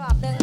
รอบหนึ่ง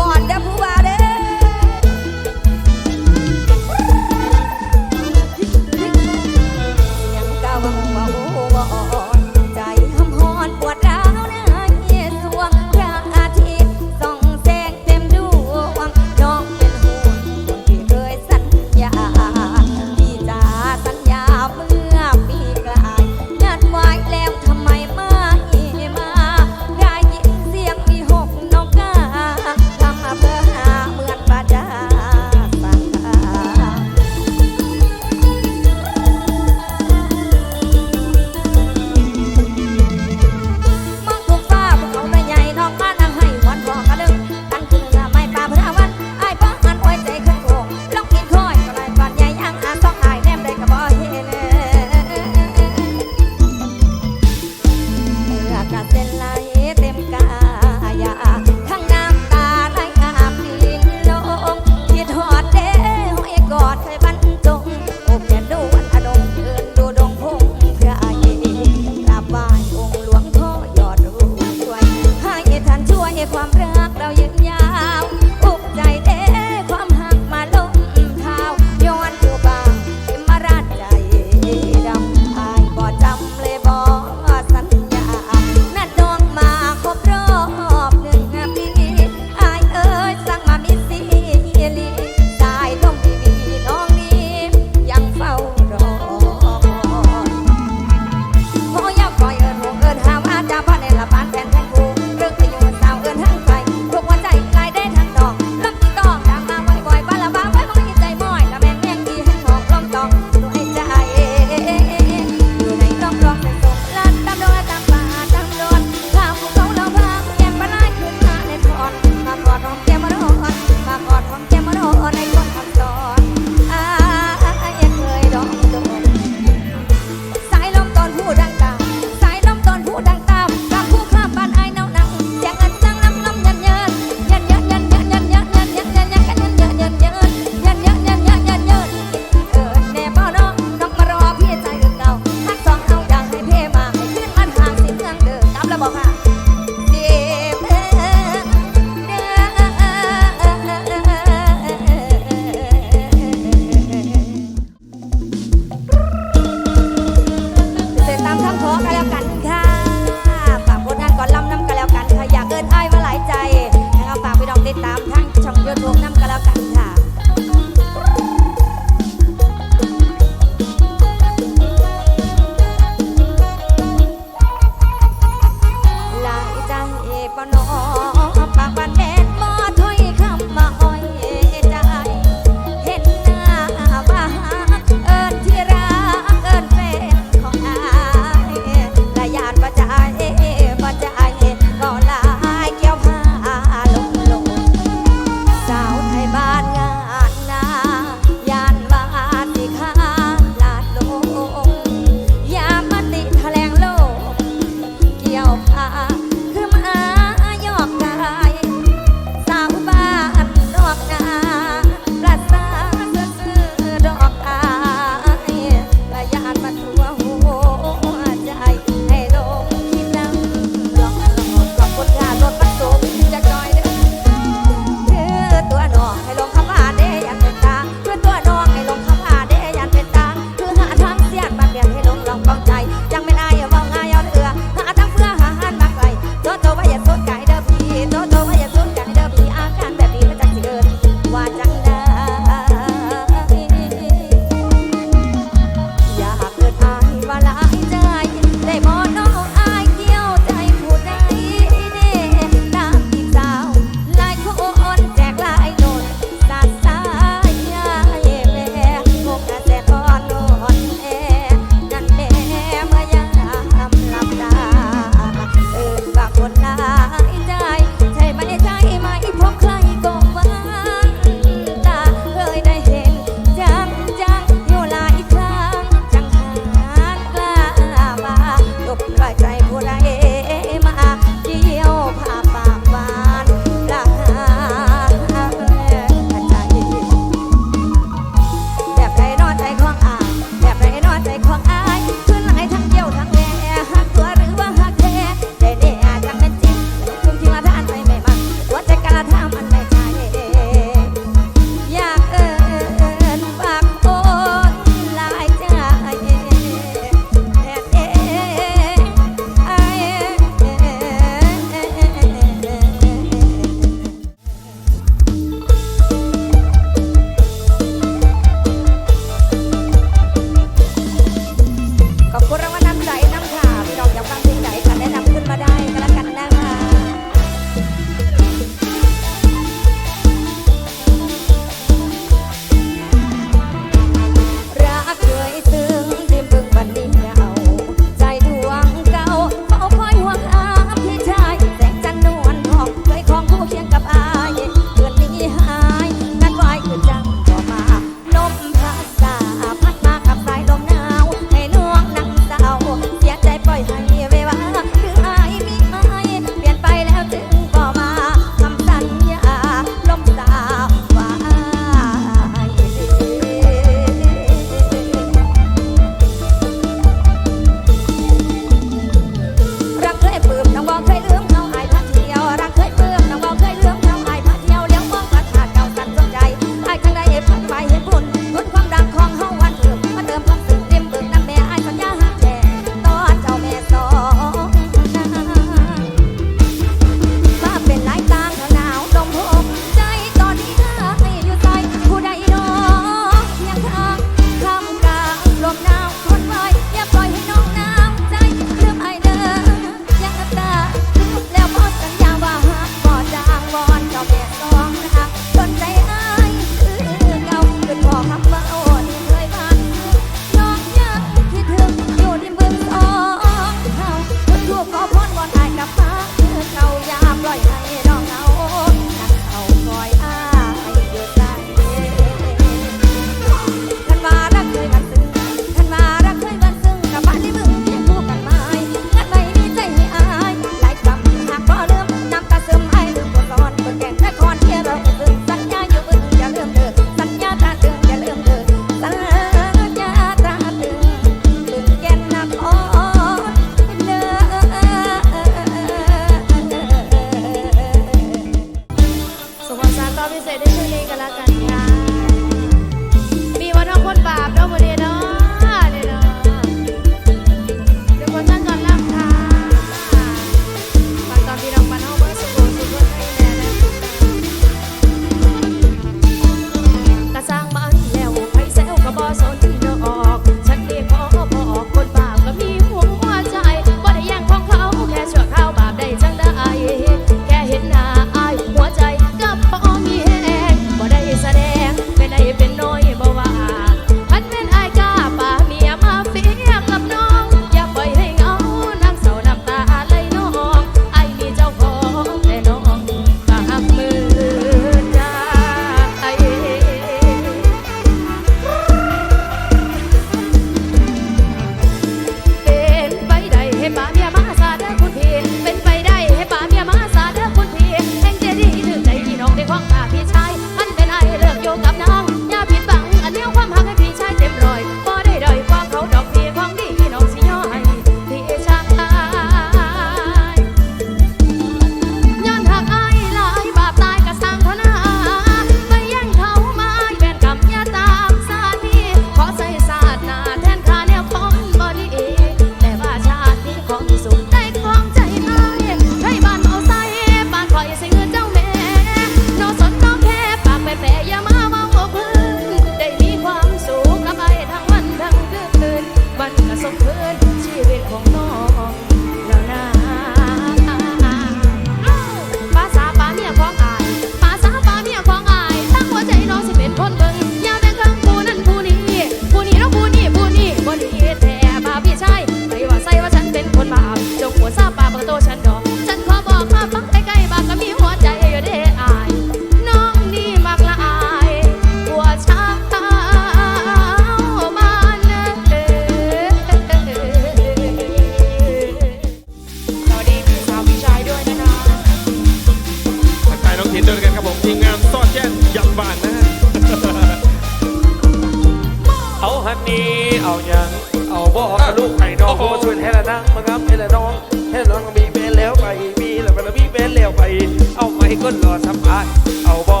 บอ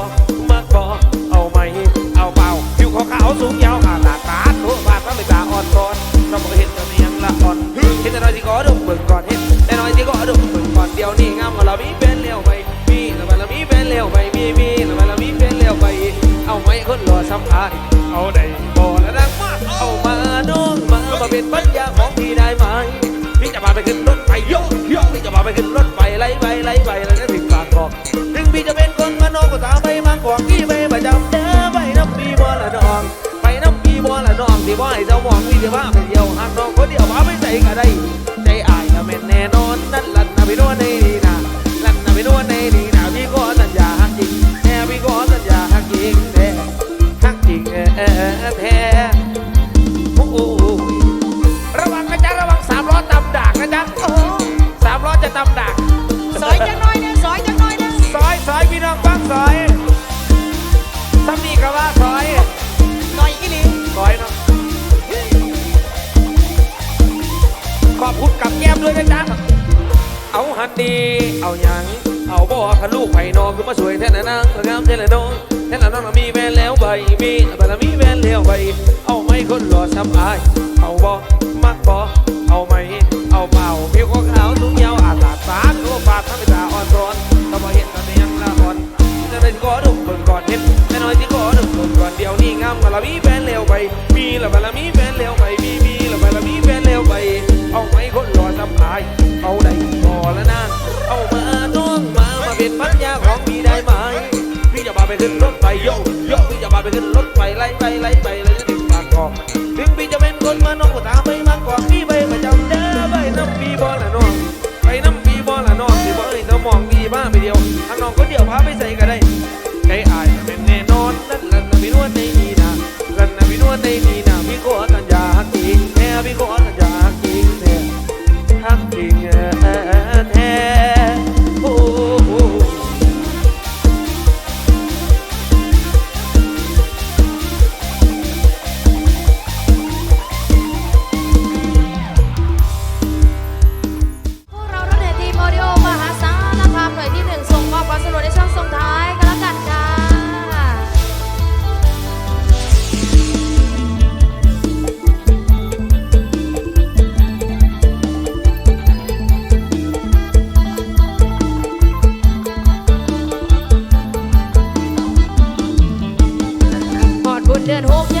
มากบอเอาไหมเอาเปล่าผิวขาวสูงยาวขาดตาตาโน้บาดก็ไม่ตาอ่อนตอนเราบอกเห็นตอนนี้ยังละอ่อนเห็นแต่น้อยที่ก็ดมเบิ่งก่อนเห็นแต่น้อยที่ก็ดมเบิ่งก่อนเดียวนี่งามกว่าเรามีเป็นแล้วไปมีแล้วไปแล้วมีเป็นแล้วไปมีมีแล้วไปแล้วมีเป็นแล้วไปเอาไหมคนรอสัมภาษณ์เอาได้บอแล้วดังมากเอามาน้องมามาเป็นปัญญาของพี่ได้ไหมพี่จะพาไปขึ้นรถไฟโยกโยกพี่จะพาไปขึ้นรถไฟไล่ไปไล่ไปแล้วจะถึงปากบอกถึงพี่จะเป็น จะพาไปเที่ยวหากน้องคนเดียวพาไปใส่ก็ได้ใจอายก็แม่นแน่นอนนั่นลั่นนะพี่นวลในดีนะลั่นนะพี่นวลในดีนะพี่ก็สัญญาฮักจริงแน่พี่ก็สัญญาฮักจริงแท้ฮักจริงแท้โอ้โหระวังนะจ๊ะระวังสามล้อตำด่ากนะจ๊ะสามล้อจะตำดาก คันลูกไผ่นอคือมาสวยแท้นะนางงามแท้ละน้องแท้ละน้องมีแฟนแล้วใบมีแต่ละมีแฟนแล้วใบเอาไม่คนรอซ้ำอายเอาบ่มักบ่เอาไหมเอาเปล่าผิวขาวสูงยาวอาลาดตาตัวปากทำให้ตาอ่อนร้อนต้องมาเห็นตอนนี้ยังละอ่อนจะได้ก็ดุมเบิ่งก่อนเห็นแม่น้อยที่ก็ดุมเบิ่งก่อนเดียวนี่งามกว่าละมีแฟนแล้วใบมีล้วละมี เดือนหก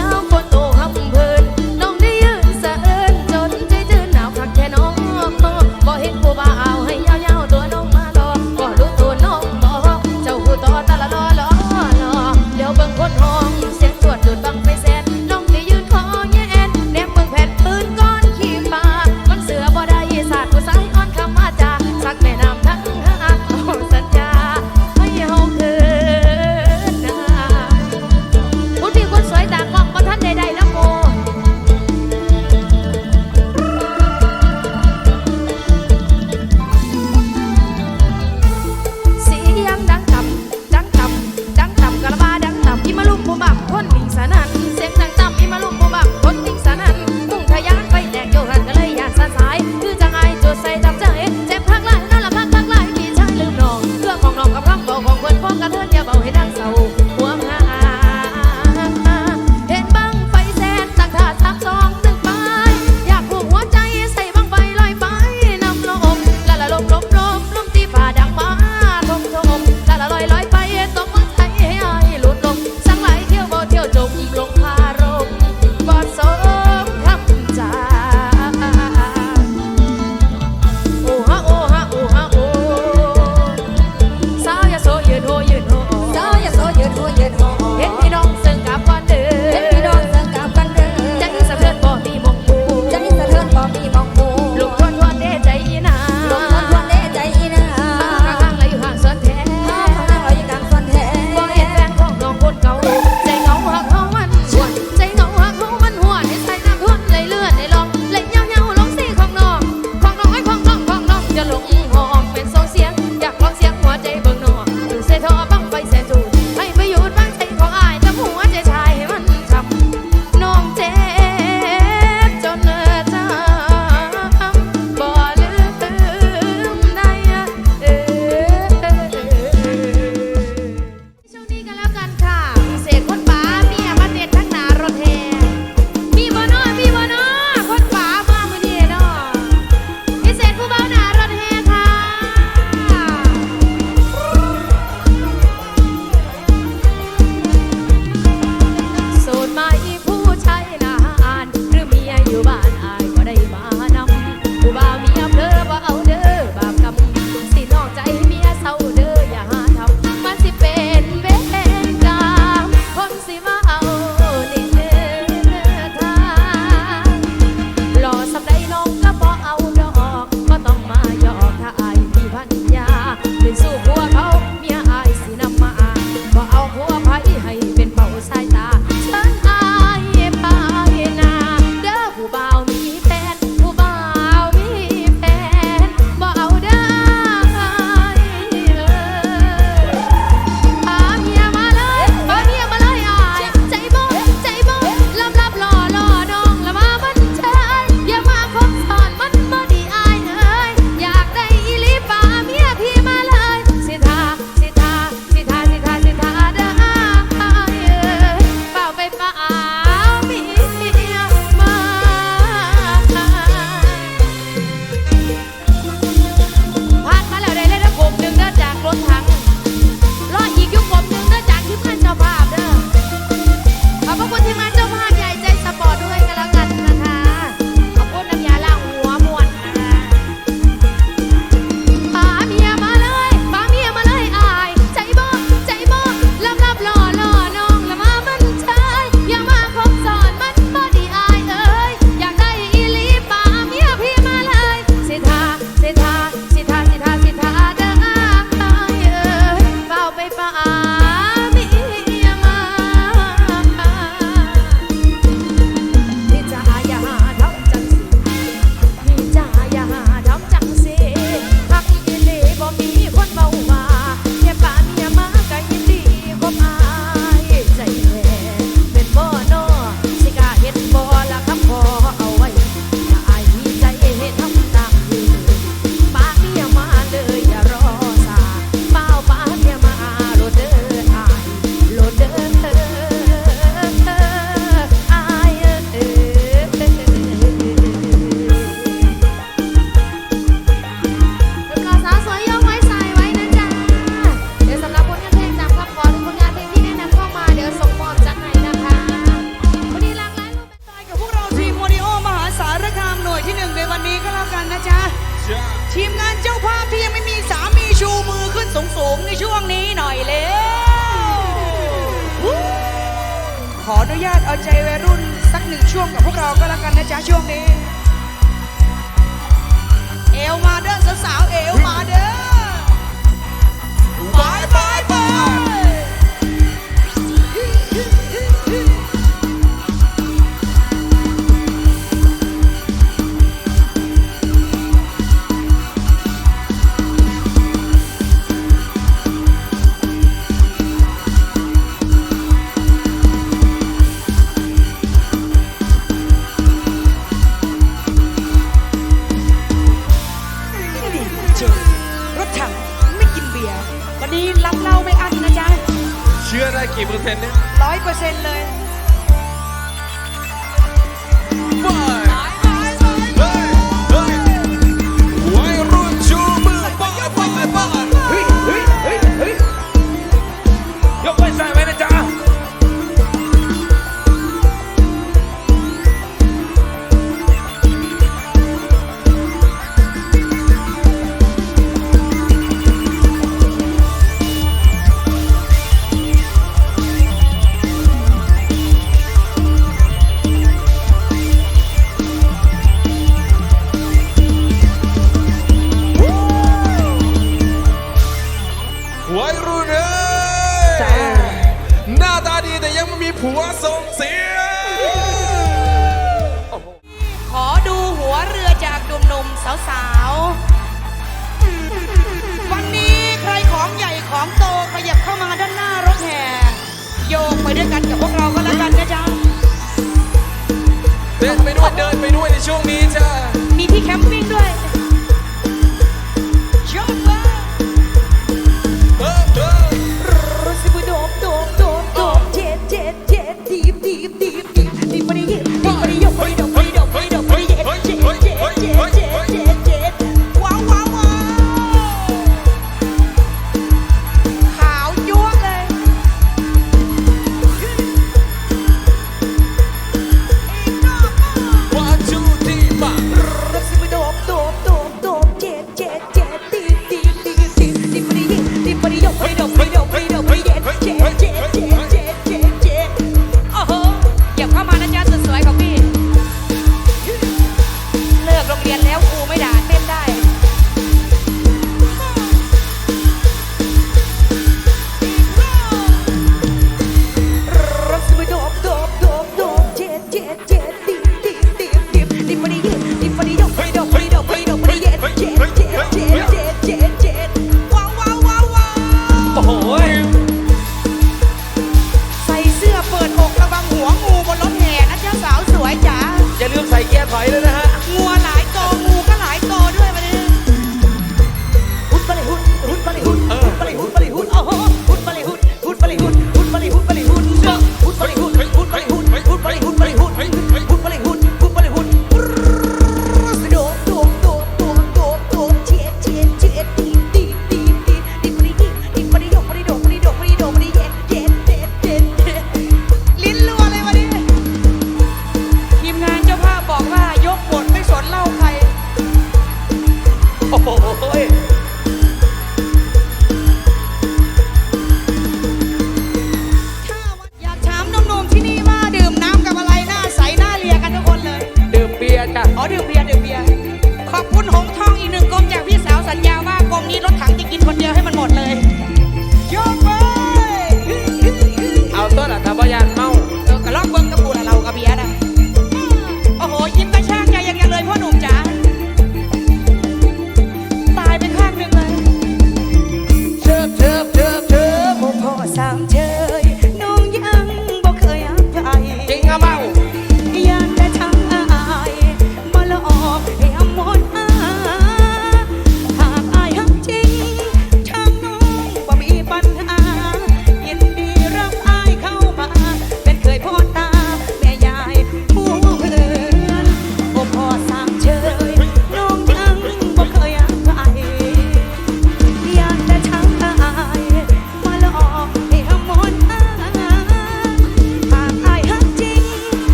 Hayır